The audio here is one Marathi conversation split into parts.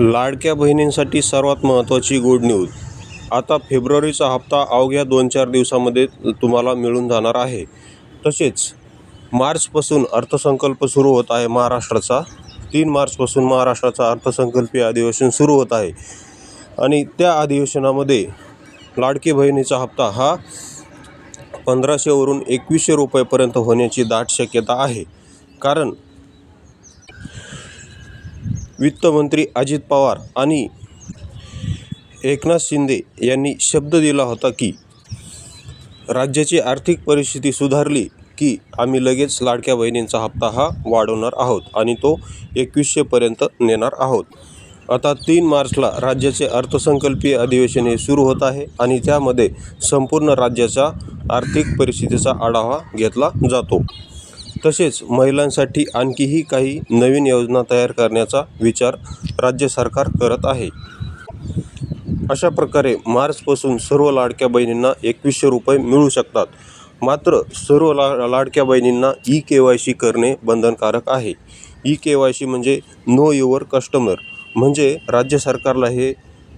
लाडक्या बहिणींसाठी सर्वात महत्त्वाची गुड न्यूज आता फेब्रुवारीचा हप्ता अवघ्या दोन चार दिवसामध्ये तुम्हाला मिळून जाणार आहे. तसेच मार्चपासून अर्थसंकल्प सुरू होत आहे महाराष्ट्राचा. तीन मार्चपासून महाराष्ट्राचा अर्थसंकल्पीय अधिवेशन सुरू होत आहे. आणि त्या अधिवेशनामध्ये लाडकी बहिणीचा हप्ता हा पंधराशेवरून एकवीसशे रुपयेपर्यंत होण्याची दाट शक्यता आहे. कारण वित्तमंत्री अजित पवार आणि एकनाथ शिंदे यांनी शब्द दिला होता की राज्याची आर्थिक परिस्थिती सुधारली की आम्ही लगेच लाडक्या बहिणींचा हप्ता हा वाढवणार आहोत आणि तो एकवीसशेपर्यंत नेणार आहोत. आता तीन मार्चला राज्याचे अर्थसंकल्पीय अधिवेशन हे सुरू होत आहे आणि त्यामध्ये संपूर्ण राज्याच्या आर्थिक परिस्थितीचा आढावा घेतला जातो. तसेच महिलांसाठी आणखीही काही नवीन योजना तयार करण्याचा विचार राज्य सरकार करत आहे. अशा प्रकारे मार्चपासून सर्व लाडक्या बहिणींना एकवीसशे रुपये मिळू शकतात. मात्र सर्व ला लाडक्या बहिणींना ई के वाय सी करणे बंधनकारक आहे. ई के वाय सी म्हणजे नो युअर कस्टमर. म्हणजे राज्य सरकारला हे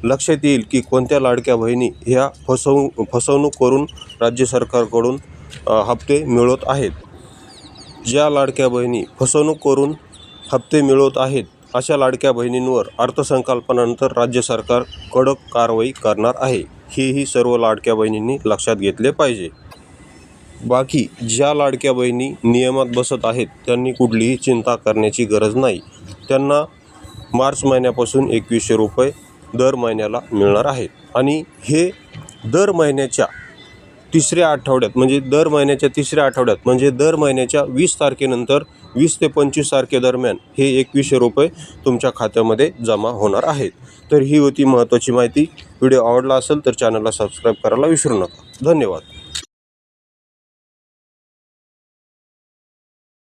लक्षात येईल की कोणत्या लाडक्या बहिणी ह्या फसवू फसवणूक करून राज्य सरकारकडून हप्ते मिळवत आहेत. ज्या लाडक्या बहिणी फसवणूक करून हप्ते मिळवत आहेत अशा लाडक्या बहिणींवर अर्थसंकल्पानंतर राज्य सरकार कडक कारवाई करणार आहे. हेही सर्व लाडक्या बहिणींनी लक्षात घेतले पाहिजे. बाकी ज्या लाडक्या बहिणी नियमात बसत आहेत त्यांनी कुठलीही चिंता करण्याची गरज नाही. त्यांना मार्च महिन्यापासून एकवीसशे रुपये दर महिन्याला मिळणार आहेत. आणि हे दर महिन्याच्या तिसऱ्या आठवड्यात म्हणजे दर महिन्याच्या तिसऱ्या आठवड्यात म्हणजे दर महिन्याच्या वीस तारखेनंतर वीस ते पंचवीस तारखेदरम्यान हे एकवीसशे रुपये तुमच्या खात्यामध्ये जमा होणार आहेत. तर ही होती महत्त्वाची माहिती. व्हिडिओ आवडला असेल तर चॅनलला सबस्क्राईब करायला विसरू नका. धन्यवाद.